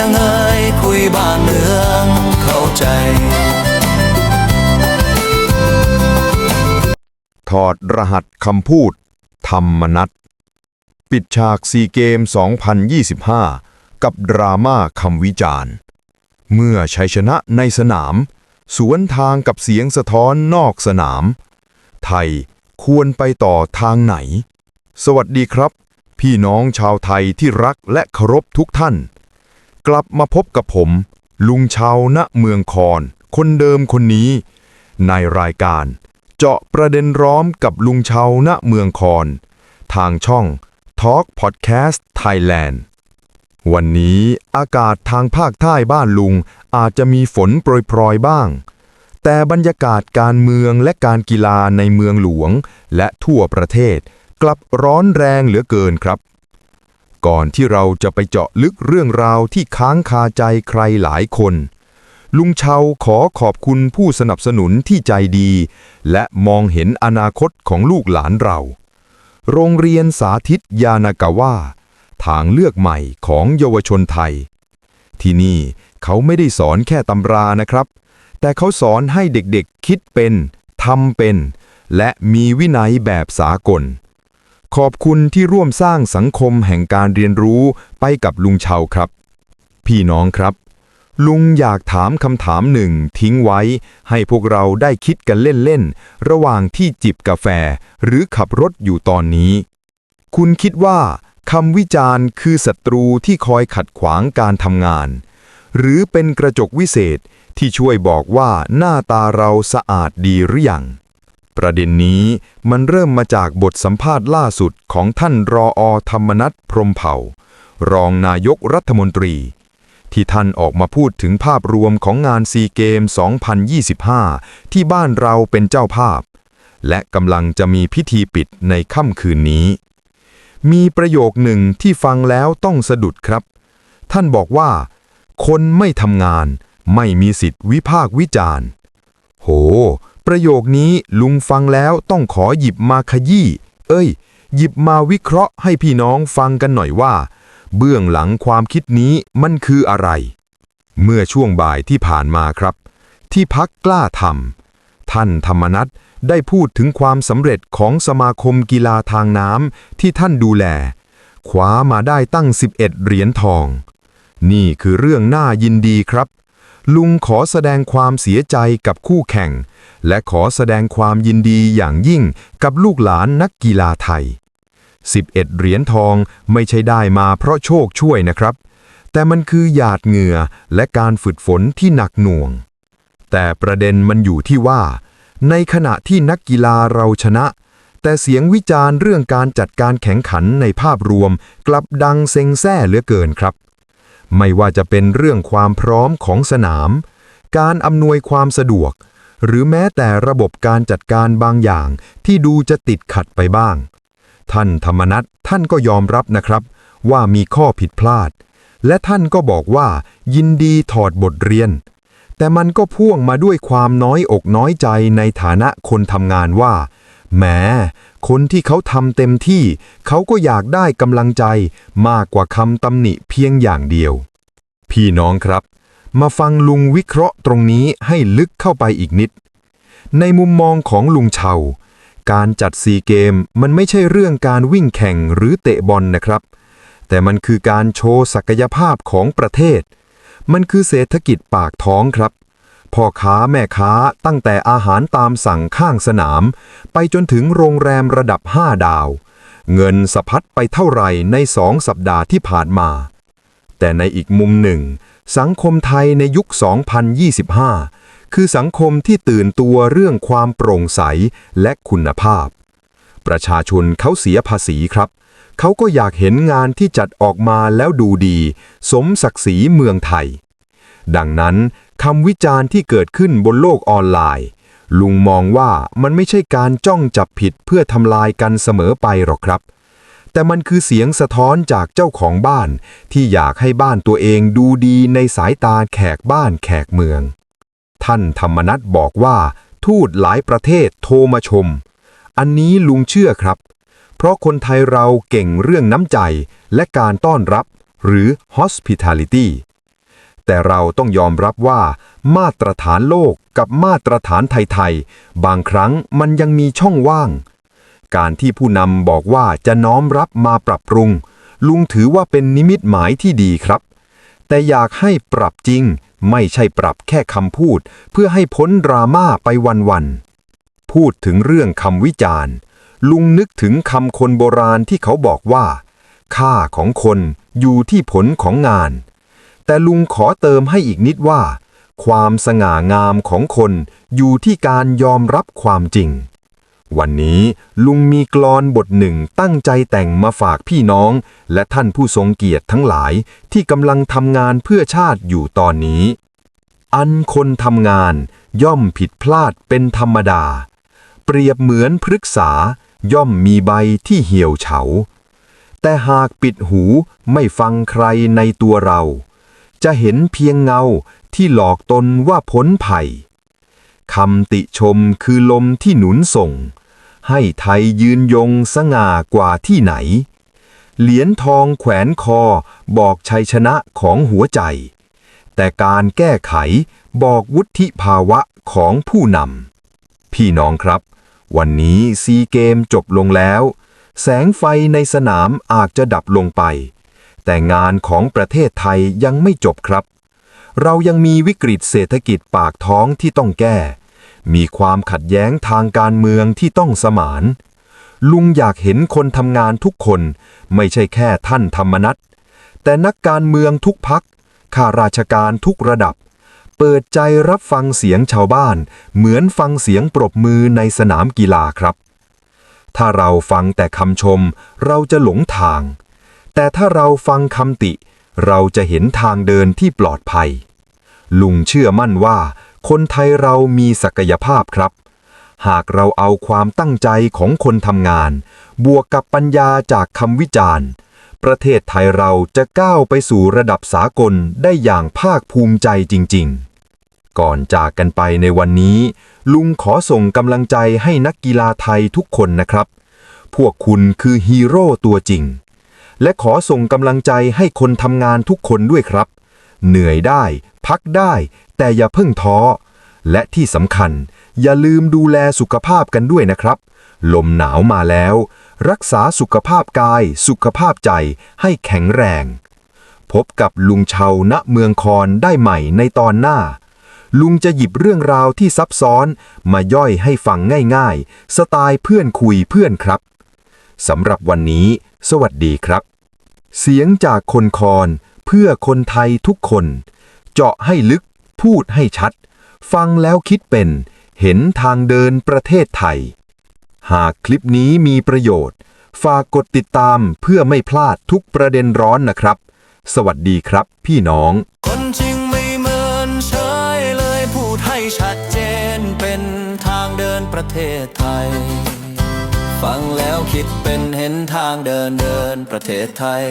ยงเอ่ยคุยบ้านเมืองเข้าใจ ถอดรหัสคำพูด ธรรมนัตปิดฉากซีเกม 2025 กับดราม่าคำวิจารณ์ เมื่อชัยชนะในสนาม สวนทางกับเสียงสะท้อนนอกสนาม ไทยควรไปต่อทางไหน สวัสดีครับ พี่น้องชาวไทยที่รักและเคารพทุกท่าน กลับมาพบกับผม ลุงชาวณเมืองคอน คนเดิมคนนี้ ในรายการ เจาะประเด็นร้อมกับลุงชาวณเมืองคอน ทางช่อง Talk Podcast Thailand วันนี้อากาศทางภาคใต้บ้านลุงอาจจะมีฝนโปรยๆบ้าง แต่บรรยากาศการเมืองและการกีฬาในเมืองหลวง และทั่วประเทศ กลับร้อนแรงเหลือเกินครับ ก่อนที่เราจะไปเจาะลึกเรื่องราวที่ค้างคาใจใครหลายคน ลุงเชาขอขอบคุณผู้สนับสนุนที่ใจดี และมองเห็นอนาคตของลูกหลานเรา โรงเรียนสาธิตยานากาว่า ทางเลือกใหม่ของเยาวชนไทย ที่นี่เขาไม่ได้สอนแค่ตำรานะครับ แต่เขาสอนให้เด็กๆคิดเป็นทำเป็น และมีวินัยแบบสากล ขอบคุณที่ร่วมสร้างสังคมแห่งการเรียนรู้ไปกับลุงเชาครับ พี่น้องครับ ลุงอยากถามคำถามหนึ่งทิ้งไว้ ให้พวกเราได้คิดกันเล่นๆ ระหว่างที่จิบกาแฟ หรือขับรถอยู่ตอนนี้ คุณคิดว่าคำวิจารณ์คือศัตรูที่คอยขัดขวางการทำงาน หรือเป็นกระจกวิเศษที่ช่วยบอกว่าหน้าตาเราสะอาดดีหรือยัง ประเด็นนี้มันเริ่มมาจากบทสัมภาษณ์ล่าสุดของท่านรออธรรมนัฐพรมเผ่า รองนายกรัฐมนตรี ที่ท่านออกมาพูดถึงภาพรวมของงานซีเกม 2025 ที่บ้านเราเป็นเจ้าภาพ และกำลังจะมีพิธีปิดในค่ำคืนนี้ มีประโยคหนึ่งที่ฟังแล้วต้องสะดุดครับ ท่านบอกว่า คนไม่ทำงาน ไม่มีสิทธิ์วิพากษ์วิจารณ์ โห ประโยคนี้ลุงฟังแล้วต้องขอหยิบมาขยี้ เอ้ย หยิบมาวิเคราะห์ให้พี่น้องฟังกันหน่อยว่า เบื้องหลังความคิดนี้มันคืออะไร เมื่อช่วงบ่ายที่ผ่านมาครับ ที่พักกล้าทำท่านธรรมนัฐได้พูดถึงความสำเร็จของสมาคมกีฬาทางน้ำที่ท่านดูแลคว้ามาได้ตั้ง 11 เหรียญทอง นี่คือเรื่องน่ายินดีครับ ลุงขอแสดงความเสียใจกับคู่แข่ง และขอแสดงความยินดีอย่างยิ่งกับลูกหลานนักกีฬาไทย 11 เหรียญทองไม่ใช่ได้มาเพราะโชคช่วยนะครับ แต่มันคือหยาดเหงื่อและการฝึกฝนที่หนักหน่วง แต่ประเด็นมันอยู่ที่ว่า ในขณะที่นักกีฬาเราชนะ แต่เสียงวิจารณ์เรื่องการจัดการแข่งขันในภาพรวม กลับดังเซ็งแซ่เหลือเกินครับ ไม่ว่าจะเป็นเรื่องความพร้อมของสนาม การอำนวยความสะดวก หรือแม้แต่ระบบการจัดการบางอย่างที่ดูจะติดขัดไปบ้าง ท่านธรรมนัฐท่านก็ยอมรับนะครับ ว่ามีข้อผิดพลาด และท่านก็บอกว่า ยินดีถอดบทเรียน แต่มันก็พ่วงมาด้วยความน้อยอกน้อยใจในฐานะคนทำงานว่าแหมคนที่เขาทำเต็มที่ เขาก็อยากได้กำลังใจมากกว่าคำตำหนิเพียงอย่างเดียว พี่น้องครับ มาฟังลุงวิเคราะห์ตรงนี้ให้ลึกเข้าไปอีกนิด ในมุมมองของลุงเชาการจัดซีเกมมันไม่ใช่เรื่องการวิ่งแข่งหรือเตะบอลนะครับ แต่มันคือการโชว์ศักยภาพของประเทศ มันคือเศรษฐกิจปากท้องครับพ่อค้าแม่ค้าตั้งแต่อาหารตามสั่งข้างสนาม ไปจนถึงโรงแรมระดับ 5 ดาว เงินสะพัดไปเท่าไหร่ในสองสัปดาห์ที่ผ่านมา แต่ในอีกมุมหนึ่ง สังคมไทยในยุค 2025 คือสังคมที่ตื่นตัวเรื่องความโปร่งใสและคุณภาพ ประชาชนเขาเสียภาษีครับ เขาก็อยากเห็นงานที่จัดออกมาแล้วดูดี สมศักดิ์ศรีเมืองไทย ดังนั้นคำวิจารณ์ที่เกิดขึ้นบนโลกออนไลน์ ลุงมองว่ามันไม่ใช่การจ้องจับผิดเพื่อทำลายกันเสมอไปหรอกครับ แต่มันคือเสียงสะท้อนจากเจ้าของบ้าน ที่อยากให้บ้านตัวเองดูดีในสายตาแขกบ้านแขกเมือง ท่านธรรมนัฐบอกว่า ทูตหลายประเทศโทรมาชม อันนี้ลุงเชื่อครับ เพราะคนไทยเราเก่งเรื่องน้ำใจและการต้อนรับ หรือ hospitality แต่เราต้องยอมรับว่ามาตรฐานโลกกับมาตรฐานไทยๆ บางครั้งมันยังมีช่องว่าง การที่ผู้นำบอกว่าจะน้อมรับมาปรับปรุง ลุงถือว่าเป็นนิมิตหมายที่ดีครับ แต่อยากให้ปรับจริง ไม่ใช่ปรับแค่คำพูด เพื่อให้พ้นดราม่าไปวันๆพูดถึงเรื่องคำวิจารณ์ ลุงนึกถึงคำคนโบราณที่เขาบอกว่า ค่าของคนอยู่ที่ผลของงาน แต่ลุงขอเติมให้อีกนิดว่า ความสง่างามของคนอยู่ที่การยอมรับความจริง วันนี้ลุงมีกลอนบทหนึ่งตั้งใจแต่งมาฝากพี่น้อง และท่านผู้ทรงเกียรติทั้งหลายที่กำลังทำงานเพื่อชาติอยู่ตอนนี้ อันคนทำงานย่อมผิดพลาดเป็นธรรมดา เปรียบเหมือนพฤกษาย่อมมีใบที่เหี่ยวเฉา แต่หากปิดหูไม่ฟังใครในตัวเรา จะเห็นเพียงเงาที่หลอกตนว่าพ้นภัยคำติชมคือลมที่หนุนส่ง ให้ไทยยืนยงสง่ากว่าที่ไหน เหรียญทองแขวนคอบอกชัยชนะของหัวใจ แต่การแก้ไขบอกวุฒิภาวะของผู้นำพี่น้องครับ วันนี้ซีเกมจบลงแล้ว แสงไฟในสนามอาจจะดับลงไป แต่งานของประเทศไทยยังไม่จบครับ เรายังมีวิกฤตเศรษฐกิจปากท้องที่ต้องแก้ มีความขัดแย้งทางการเมืองที่ต้องสมาน ลุงอยากเห็นคนทำงานทุกคนไม่ใช่แค่ท่านธรรมนัตแต่นักการเมืองทุกพักข้าราชการทุกระดับ เปิดใจรับฟังเสียงชาวบ้าน เหมือนฟังเสียงปรบมือในสนามกีฬาครับ ถ้าเราฟังแต่คำชม เราจะหลงทาง แต่ถ้าเราฟังคำติ เราจะเห็นทางเดินที่ปลอดภัย ลุงเชื่อมั่นว่า คนไทยเรามีศักยภาพครับ หากเราเอาความตั้งใจของคนทำงาน บวกกับปัญญาจากคำวิจารณ์ ประเทศไทยเราจะก้าวไปสู่ระดับสากลได้อย่างภาคภูมิใจจริง ๆ ก่อนจากกันไปในวันนี้ ลุงขอส่งกำลังใจให้นักกีฬาไทยทุกคนนะครับ พวกคุณคือฮีโร่ตัวจริง และขอส่งกำลังใจให้คนทำงานทุกคนด้วยครับ เหนื่อยได้ พักได้ แต่อย่าเพิ่งท้อ และที่สำคัญ อย่าลืมดูแลสุขภาพกันด้วยนะครับ ลมหนาวมาแล้ว รักษาสุขภาพกาย สุขภาพใจให้แข็งแรง พบกับลุงเชาณเมืองคอนได้ใหม่ในตอนหน้า ลุงจะหยิบเรื่องราวที่ซับซ้อน มาย่อยให้ฟังง่ายๆ สไตล์เพื่อนคุยเพื่อนครับสำหรับวันนี้ สวัสดีครับ เสียงจากคนคอนเพื่อคนไทยทุกคน เจาะให้ลึก พูดให้ชัด ฟังแล้วคิดเป็น เห็นทางเดินประเทศไทย หากคลิปนี้มีประโยชน์ ฝากกดติดตามเพื่อไม่พลาดทุกประเด็นร้อนนะครับ สวัสดีครับพี่น้องคนจริงไม่เหมือนเฉยเลยพูดให้ชัดเจนเป็นทางเดินประเทศไทย ฟังแล้วคิดเป็นเห็นทางเดินเดินประเทศไทย